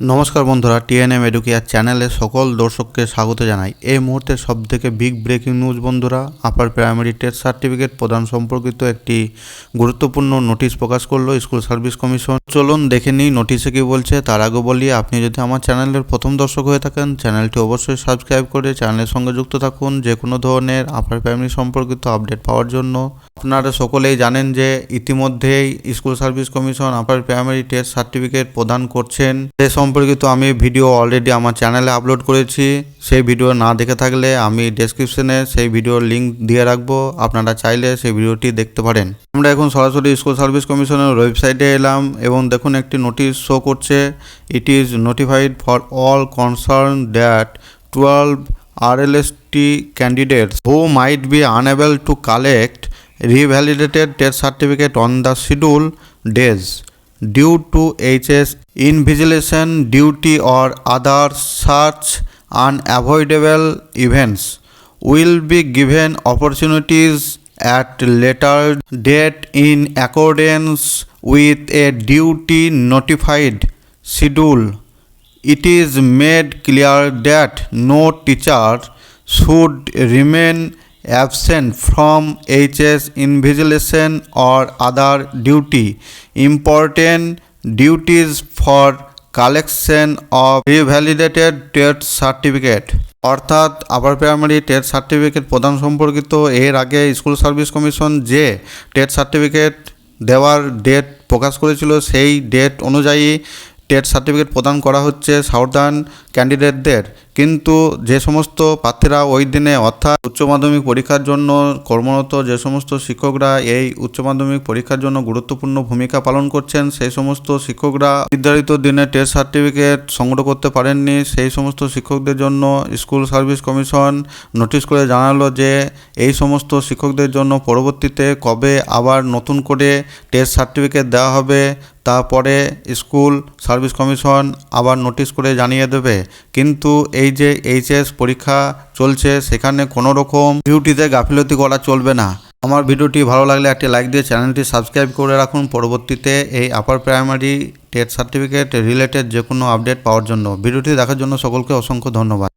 নমস্কার বন্ধুরা, TNM educare চ্যানেলে সকল দর্শককে স্বাগত জানাই। এই মুহূর্তে সব থেকে বিগ ব্রেকিং নিউজ বন্ধুরা আপার প্রাইমারি টেস্ট সার্টিফিকেট প্রদান সম্পর্কিত একটি গুরুত্বপূর্ণ নোটিশ প্রকাশ করল স্কুল সার্ভিস কমিশন চলুন দেখে নিই নোটিশে কী বলছে, তার আগে বলি, আপনি যদি আমার চ্যানেলের প্রথম দর্শক হয়ে থাকেন চ্যানেলটি অবশ্যই সাবস্ক্রাইব করে চ্যানেলের সঙ্গে যুক্ত থাকুন, যে কোনো ধরনের আপার প্রাইমারি সম্পর্কিত আপডেট পাওয়ার জন্য। আপনারা সকলেই জানেন যে ইতিমধ্যেই school service commission upper primary test certificate প্রদান করছেন। সে সম্পর্কিত আমি ভিডিও অলরেডি আমার চ্যানেলে আপলোড করেছি। সেই ভিডিও না দেখে থাকলে আমি ডেসক্রিপশনে সেই ভিডিওর লিঙ্ক দিয়ে রাখব। আপনারা চাইলে সেই ভিডিওটি দেখতে পারেন। আমরা এখন সরাসরি স্কুল সার্ভিস কমিশনের ওয়েবসাইটে এলাম এবং দেখুন একটি নোটিশ শো করছে। It is notified for all concern that twelve RLST candidates who might be unable to collect revalidated test certificate on the schedule days due to HS invigilation duty or other such unavoidable events will be given opportunities at later date in accordance with a duty notified schedule. It is made clear that no teacher should remain absent from HS invigilation or other duty. Important duties for collection of revalidated TET certificate অর্থাৎ upper primary TET certificate প্রদান সম্পর্কিত এর আগে school service commission যে TET certificate দেওয়ার date প্রকাশ করেছিল, সেই ডেট অনুযায়ী টেট সার্টিফিকেট প্রদান করা হচ্ছে সাউদার্ন ক্যান্ডিডেটদের কিন্তু যে সমস্ত প্রার্থীরা ওই দিনে অর্থাৎ উচ্চ মাধ্যমিক পরীক্ষার জন্য কর্মরত, যে সমস্ত শিক্ষকরা এই উচ্চ মাধ্যমিক পরীক্ষার জন্য গুরুত্বপূর্ণ ভূমিকা পালন করছেন, সেই সমস্ত শিক্ষকরা নির্ধারিত দিনে টেস্ট সার্টিফিকেট সংগ্রহ করতে পারেননি। সেই সমস্ত শিক্ষকদের জন্য স্কুল সার্ভিস কমিশন নোটিশ করে জানালো যে এই সমস্ত শিক্ষকদের জন্য পরবর্তীতে কবে আবার নতুন করে টেস্ট সার্টিফিকেট দেওয়া হবে, তারপরে স্কুল সার্ভিস কমিশন আবার নোটিশ করে জানিয়ে দেবে। কিন্তু এই যে এইচএস পরীক্ষা চলছে, সেখানে কোনো রকম ডিউটিতে গাফিলতি করা চলবে না। আমার ভিডিওটি ভালো লাগলে একটি লাইক দিয়ে চ্যানেলটি সাবস্ক্রাইব করে রাখুন। পরবর্তীতে এই upper primary TET certificate related যে কোনো আপডেট পাওয়ার জন্য। ভিডিওটি দেখার জন্য সকলকে অসংখ্য ধন্যবাদ।